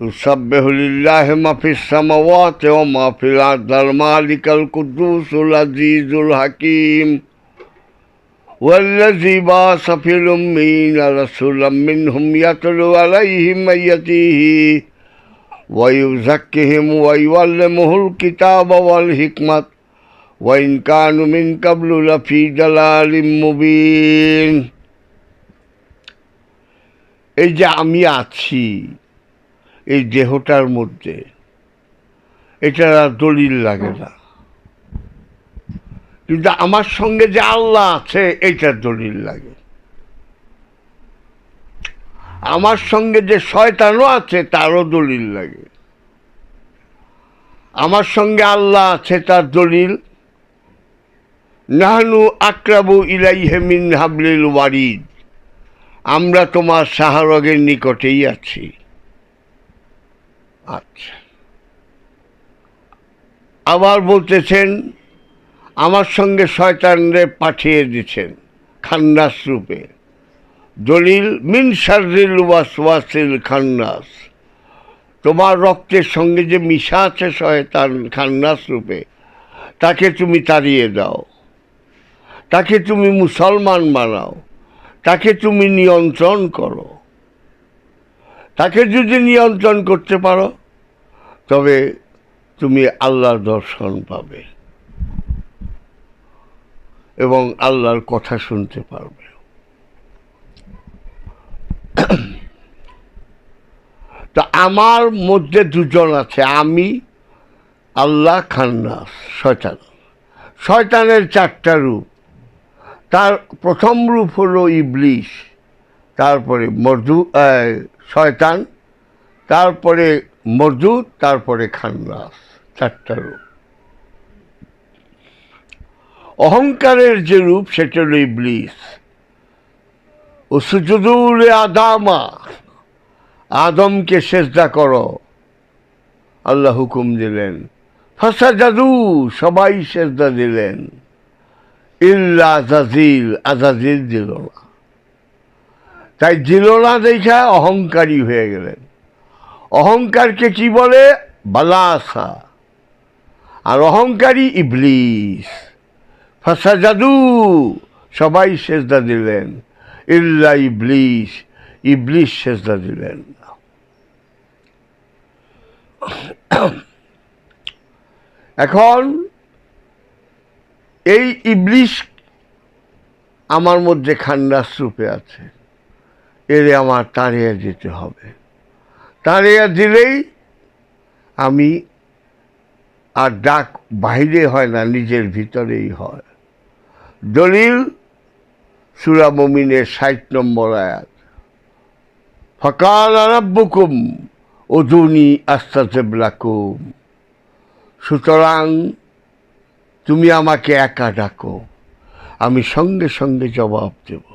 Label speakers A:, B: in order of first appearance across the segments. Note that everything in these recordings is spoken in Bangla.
A: يسبح لله ما في السماوات وما في الأرض المالك القدوس العزيز الحكيم والذي بعث في الأمين رسولا منهم يتلو عليهم آياته ويزكيهم ويعلمه الكتاب والحكمة وإن كانوا من قبل لفي ضلال مبين এই যে আমি আছি এই দেহটার মধ্যে। এটার আর দলিল লাগে না। কিন্তু আমার সঙ্গে যে আল্লাহ আছে, এইটার দলিল লাগে। আমার সঙ্গে যে শয়তানও আছে, তারও দলিল লাগে। আমার সঙ্গে আল্লাহ আছে, তার দলিল। নাহানু আক্রাবু ইলাইহে মিন হাবলিল ওয়ারিদ। আমরা তোমার শাহরগের নিকটেই আছি। আচ্ছা আবার বলতেছেন, আমার সঙ্গে শয়তানরে পাঠিয়ে দিছেন, খান্নাস রূপে। দলিল, মিন শারিল ওয়াসওয়াসিল খান্নাস। তোমার রক্তের সঙ্গে যে মিশা আছে শয়তান খান্নাস রূপে, তাকে তুমি তাড়িয়ে দাও। তাকে তুমি মুসলমান বানাও। তাকে তুমি নিয়ন্ত্রণ করো। তাকে যদি নিয়ন্ত্রণ করতে পারো তবে তুমি আল্লাহর দর্শন পাবে এবং আল্লাহর কথা শুনতে পারবে। তো আমার মধ্যে দুজন আছে, আমি, আল্লাহ, খান্নাস, শয়তান। শয়তানের চারটা রূপ। তার প্রথম রূপ হলো ইবলিশ, তারপরে মধু শয়তান, তারপরে মরদুদ তারপরে খান্নাস, চারটা রূপ। অহংকারের যে রূপ, সেটা হলো ইবলিস। ও সুজুদুল আদামা, আদমকে সেজদা করো। আল্লাহ হুকুম দিলেন ফাঁসা জাদু সবাই সেজদা দিলেন। ইল্লা আজাজিল আজাজিল দিল না। তাই দিল না দেখা অহংকারী হয়ে গেলেন। অহংকারকে কি বলে? বালাসা। আর অহংকারী ইবলিস। ফাঁসা জাদু সবাই সেজদা দিলেন। ইল্লা ইবলিস ইবলিস সেজদা দিলেন। এখন এই ইবলিশ আমার মধ্যে খান্ডাস রূপে আছে। এরে আমার তাড়িয়ে যেতে হবে। তাড়িয়ে দিলেই আমি আর ডাক বাইরে হয় না, নিজের ভিতরেই হয়। দলিল সুরা মমিনের ষাট নম্বর আয়াত। ফকাল আরাব্বুকুম ওদুনি আস্তাজেবলাকুম। সুতরাং তুমি আমাকে একা ডাকো, আমি সঙ্গে সঙ্গে জবাব দেব।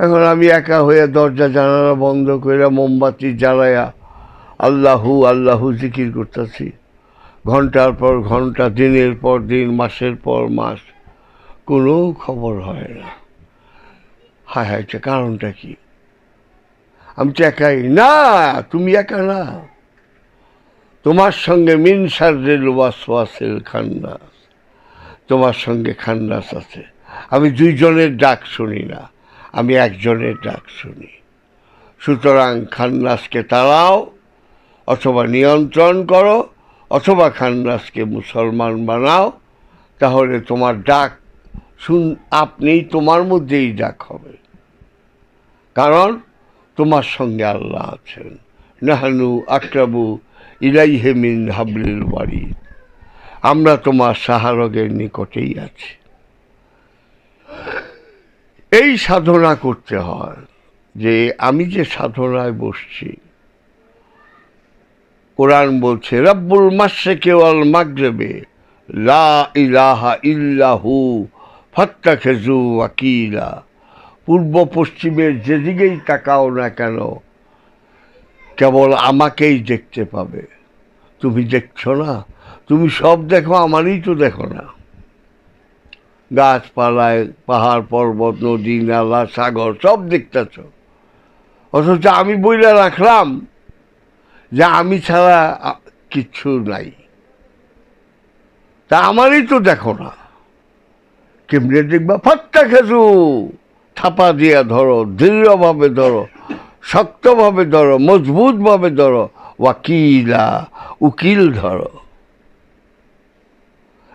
A: এখন আমি একা হয়ে দরজা, জানালা বন্ধ করে মোমবাতি জ্বালায়া আল্লাহু আল্লাহু জিকির করতেছি। ঘণ্টার পর ঘণ্টা, দিনের পর দিন, মাসের পর মাস, কোনো খবর হয় না। হায় হায় কারণটা কি? আমি তো একাই। না, তুমি একা না। তোমার সঙ্গে মিন সার্জেল ওয়াসওয়াসেল খান্নাস। তোমার সঙ্গে খান্নাস আছে। আমি দুইজনের ডাক শুনি না। আমি একজনের ডাক শুনি। সুতরাং খান্নাসকে তাড়াও, অথবা নিয়ন্ত্রণ করো, অথবা খান্নাসকে মুসলমান বানাও, তাহলে তোমার ডাক শুন আপনি তোমার মধ্যেই ডাক হবে। কারণ তোমার সঙ্গে আল্লাহ আছেন। নাহানু আক্রাবু ইলাইহে মিন হাবলিল বাড়ি আমরা তোমার সাহারগের নিকটেই আছি। এই সাধনা করতে হয় যে আমি যে সাধনায় বসছি। কোরআন বলছে, রব্বুল মাসে কেবল মাগরেবে, লা ইলাহা ইল্লাহু ফত্তা খেজু ওয়াকিলা। পূর্ব পশ্চিমের যেদিকেই তাকাও না কেন, কেবল আমাকেই দেখতে পাবে। তুমি দেখছ না? তুমি সব দেখো, আমারই তো দেখো না। গাছপালায়, পাহাড়, পর্বত, নদী, নালা, সাগর, সব দেখতেছ। অথচ আমি বইলে রাখলাম যে আমি ছাড়া কিচ্ছু নাই। তা আমারই তো দেখো না। কেমনে দেখবা? ফাত্তা খেজু! থাপা দিয়া ধরো, দৃঢ়ভাবে ধরো, শক্তভাবে ধরো, মজবুতভাবে ধরো, ওয়াকিলা, উকিল ধরো।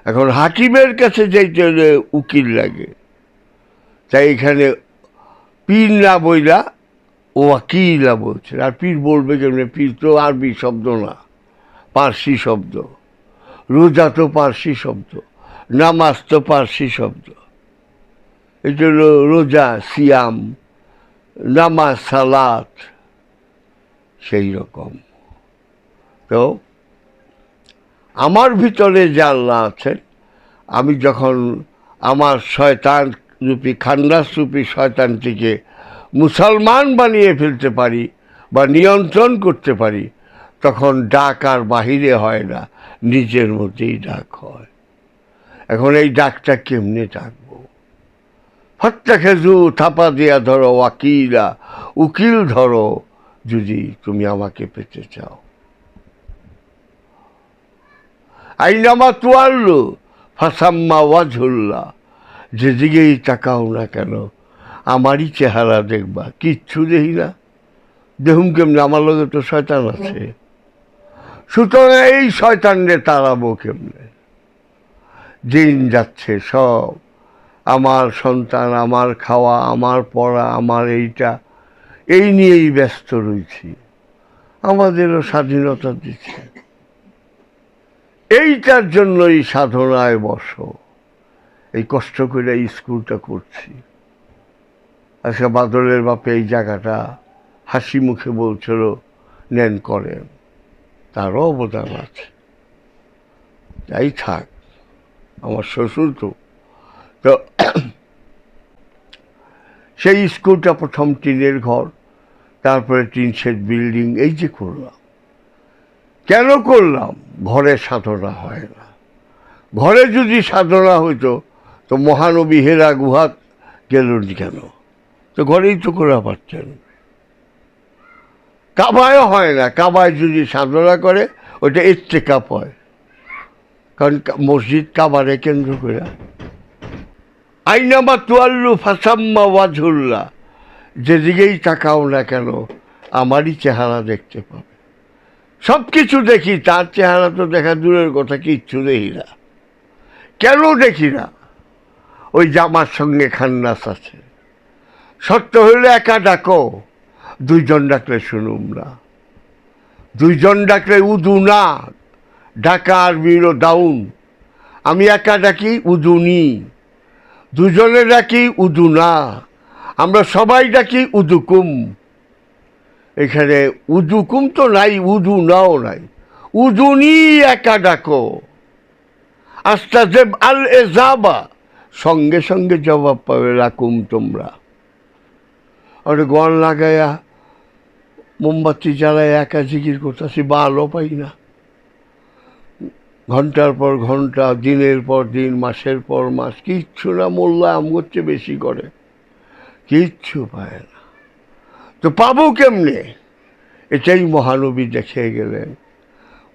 A: এখন হাকিমের কাছে যাইতে হলে উকিল লাগে। তাই এখানে পীর না বইলা ও ওয়াকিলা বলছে আর পীর বলবে কেমনে? পীর তো আরবি শব্দ না, পার্সি শব্দ। রোজা তো পার্সি শব্দ, নামাজ তো পার্সি শব্দ। জন্য রোজা, সিয়াম, নামাজ, সালাত, সেই রকম। তো আমার ভিতরে যে আল্লাহ আছেন, আমি যখন আমার শয়তান রূপী, খান্দাস রূপী শয়তানটিকে মুসলমান বানিয়ে ফেলতে পারি বা নিয়ন্ত্রণ করতে পারি, তখন ডাক আর বাহিরে হয় না, নিজের মধ্যেই ডাক হয়। এখন এই ডাকটা কেমনে ডাকবো? হত্যা খেজু, থাপা দিয়া ধরো, ওয়াকিলা, উকিল ধরো, যদি তুমি আমাকে পেতে চাও। আইনামা তোয়াল্লু ফাসাম্মা ওয়াজহুল্লা যেদিকেই তাকাও না কেন, আমারই চেহারা দেখবা, কিচ্ছু দেখি না। দেখুন কেমনে, আমার লগে তো শয়তান আছে। সুতরাং এই শয়তানরে তাড়াবো কেমনে? দিন যাচ্ছে সব। আমার সন্তান, আমার খাওয়া, আমার পড়া, আমার এইটা, এই নিয়েই ব্যস্ত রয়েছি। আমাদেরও স্বাধীনতা দিচ্ছে। এইটার জন্যই সাধনায় বসো। এই কষ্ট করে এই স্কুলটা করছি। আজকে বাদলের বাপে এই জায়গাটা হাসি মুখে বলছিল, নেন করেন। তারও অবদান আছে। তাই থাক, আমার শ্বশুর তো। তো সেই স্কুলটা প্রথম টিনের ঘর, তারপরে টিন শেড বিল্ডিং, এই যে করলাম। কেন করলাম? ঘরে সাধনা হয় না। ঘরে যদি সাধনা হইতো, তো মহানবী হেরা গুহা গেলেন কেন? তো ঘরেই তো করা পারছেন কাবায় হয় না। কাবায় যদি সাধনা করে, ওইটা এত্রে কাপ হয় কারণ মসজিদ কাবারে কেন্দ্র করে। আইনামা তোয়াল্লু ফাসাম্মা ওয়াজহুল্লা যেদিকেই তাকাও না কেন, আমারই চেহারা দেখতে পাবে। সব কিছু দেখি, তার চেহারা তো দেখা দূরের কথা, কিচ্ছু দেখি না। কেন দেখি না? ওই জামার সঙ্গে খান্নাস আছে। সত্য হইলে একা ডাকো, দুইজন ডাকলে শুনুম না। দুইজন ডাকলে উদু না, ডাকা আর বিরো ডাউন আমি একা ডাকি উদুনি দুজনে ডাকি, উদু না। আমরা সবাই ডাকি উদুকুম এখানে উদুকুম তো নাই উদু নাও নাই। উদুনি একা ডাকো। আস্তাজেব আল এজাবা। সঙ্গে সঙ্গে জবাব পাবে রাকুম তোমরা। আর গন লাগাইয়া মোমবাতি জ্বালায় একা জিকির করতেছি বা আলো পাই না। ঘণ্টার পর ঘণ্টা, দিনের পর দিন, মাসের পর মাস, কিচ্ছু না, মোল্লা আম করছে বেশি করে। কিচ্ছু পায় না। তো পাবো কেমনে? এটাই মহানবী দেখে গেলেন।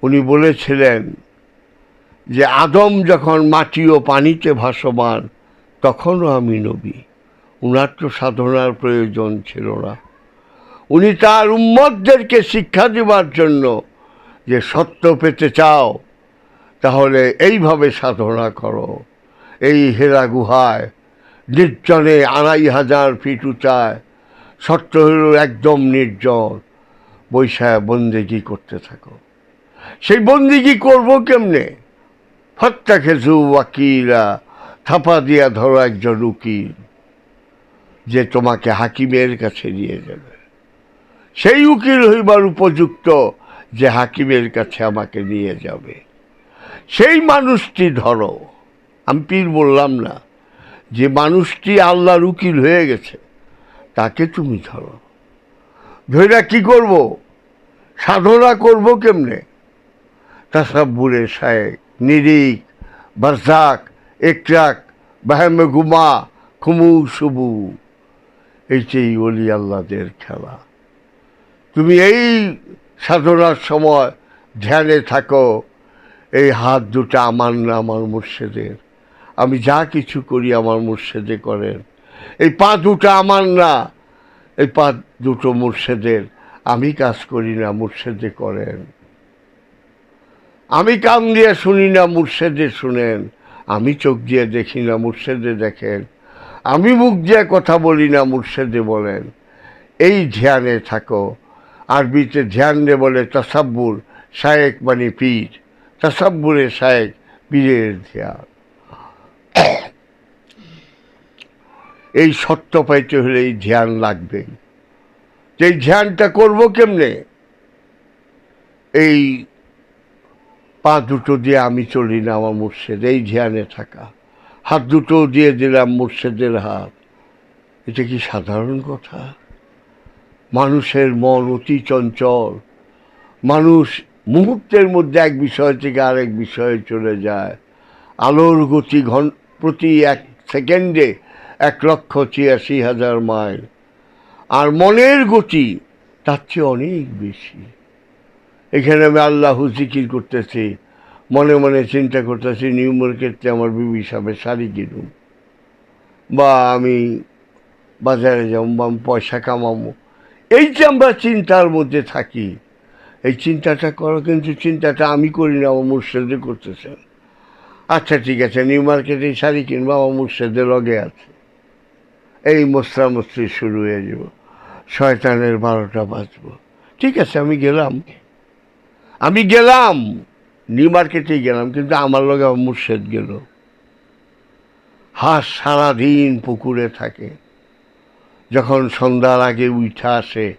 A: উনি বলেছিলেন যে, আদম যখন মাটি ও পানিতে ভাসমান, তখনও আমি নবী। উনার তো সাধনার প্রয়োজন ছিল না। উনি তার উম্মতদেরকে শিক্ষা দেবার জন্য যে, সত্য পেতে চাও, তাহলে এইভাবে সাধনা করো। এই হেরা গুহায়, নির্জনে আড়াই হাজার ফিট উঁচায় সত্য হল একদম নির্জন বৈশায় বন্দেগি করতে থাকো? সেই বন্দিগি করব কেমনে? ফত্তা খেজু ওয়াকিলা, থাপা দিয়া ধরো একজন উকিল, যে তোমাকে হাকিমের কাছে নিয়ে যাবে। সেই উকিল হইবার উপযুক্ত যে হাকিমের কাছে আমাকে নিয়ে যাবে। সেই মানুষটি ধরো, আমি পীর বললাম না, যে মানুষটি আল্লাহর উকিল হয়ে গেছে তাকে তুমি ধরো ধৈরা কি করব? সাধনা করব কেমনে? তাসাব্বুরে শায়েক নিরিক বারজাক, একরাক, বাহেমে গুমা, খুমু সুবু। এইটাই অলি আল্লাদের খেলা। তুমি এই সাধনার সময় ধ্যানে থাকো। এই হাত দুটা আমার না, আমার মুর্শেদের। আমি যা কিছু করি, আমার মুর্শেদে করেন। এই পা দুটো আমার না। এই পা দুটো মুর্শেদের। আমি কাজ করি না, মুর্শেদে করেন। আমি কান দিয়ে শুনি না, মুর্শেদে শুনেন। আমি চোখ দিয়ে দেখি না, মুর্শেদে দেখেন। আমি মুখ দিয়ে কথা বলি না, মুর্শেদে বলেন। এই ধ্যানে থাকো। আরবিতে ধ্যান দে বলে তাসাব্বুর, শায়েক মানে পীর। তাসাব্বুরে শায়েক, পীরের ধ্যান। এই সত্য পাইতে হলে এই ধ্যান লাগবে। এই ধ্যানটা করব কেমনে? এই পা দুটো দিয়ে আমি চলি না আমার মুর্শেদ, এই ধ্যানে থাকা। হাত দুটো দিয়ে দিলাম মুর্শেদের হাত। এটা কি সাধারণ কথা? মানুষের মন অতি চঞ্চল। মানুষ মুহূর্তের মধ্যে এক বিষয় থেকে আরেক বিষয়ে চলে যায়। আলোর গতি ঘন, প্রতি এক সেকেন্ডে এক লক্ষ ছিয়াশি হাজার মাইল। আর মনের গতি তার চেয়ে অনেক বেশি। এখানে আমি আল্লাহ জিকির করতেছি, মনে মনে চিন্তা করতেছি, নিউ মার্কেটে আমার বিবি সাহেবের শাড়ি কিনুম বা আমি বাজারে যাব, বা আমি পয়সা কামাবো। এই যে আমরা চিন্তার মধ্যে থাকি, এই চিন্তাটা করো কিন্তু চিন্তাটা আমি করি না, আমার মুর্শেদে করতেছেন। আচ্ছা ঠিক আছে, নিউ মার্কেটে শাড়ি কিনবো, আমার মুর্শেদের লগে আছে। এই মশলা মস্তি শুরু হয়ে যাব। শয়তানের বারোটা বাজবো। ঠিক আছে, আমি গেলাম। আমি গেলাম। নিউ মার্কেটেই গেলাম, কিন্তু আমার লগে মুর্শেদ গেল। হাঁস সারাদিন পুকুরে থাকে। যখন সন্ধ্যার আগে উঠা আসে,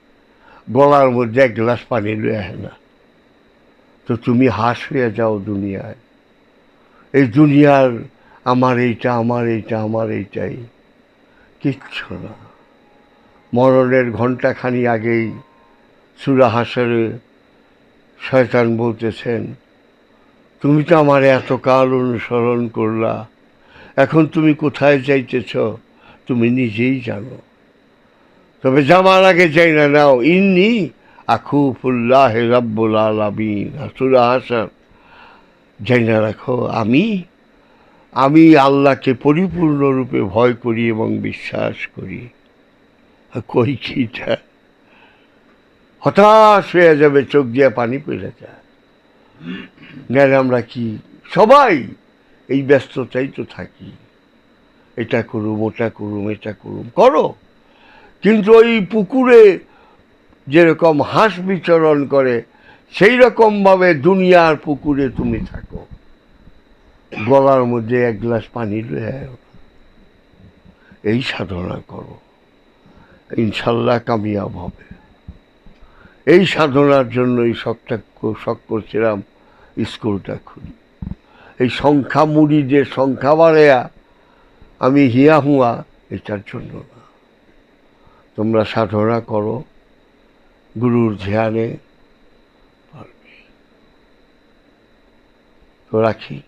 A: গলার মধ্যে এক গ্লাস পানি লয়ে আসে না। তো তুমি হাঁস হয়ে যাও দুনিয়ায়। এই দুনিয়ার আমার এইটা আমার এইটা, আমার এইটাই। কিচ্ছু না। মরণের ঘণ্টাখানি আগেই সুরা হাসরে শয়তান বলতেছেন, তুমি তো আমার এত কাল অনুসরণ করলা, এখন তুমি কোথায় যাইতেছ তুমি নিজেই জানো। তবে জামার আগে যাই না নাও, ইন্নি আখুফুল্লাহ রাব্বুল আলামিন। সুরা হাসান যাই না রাখো, আমি আমি আল্লাহকে পরিপূর্ণরূপে ভয় করি এবং বিশ্বাস করি। কই কিটা হতাশ হয়ে যাবে, চোখ দিয়ে পানি পেলে যায়। গেলে আমরা কি? সবাই এই ব্যস্ততাই তো থাকি। এটা করুম, ওটা করুম, এটা করুম, করো। কিন্তু ওই পুকুরে যেরকম হাঁস বিচরণ করে সেই রকমভাবে দুনিয়ার পুকুরে তুমি থাকো। গলার মধ্যে এক গ্লাস পানি লয়ে। এই সাধনা করো। ইনশাল্লাহ কামিয়াব হবে। এই সাধনার জন্য এই শখটা শখ করছিলাম স্কুলটা খুলি। এই সংখ্যা মুড়িদের সংখ্যা বাড়েয়া আমি হিয়া হুয়া এটার জন্য না। তোমরা সাধনা করো, গুরুর ধ্যানে পারবে। তো রাখি।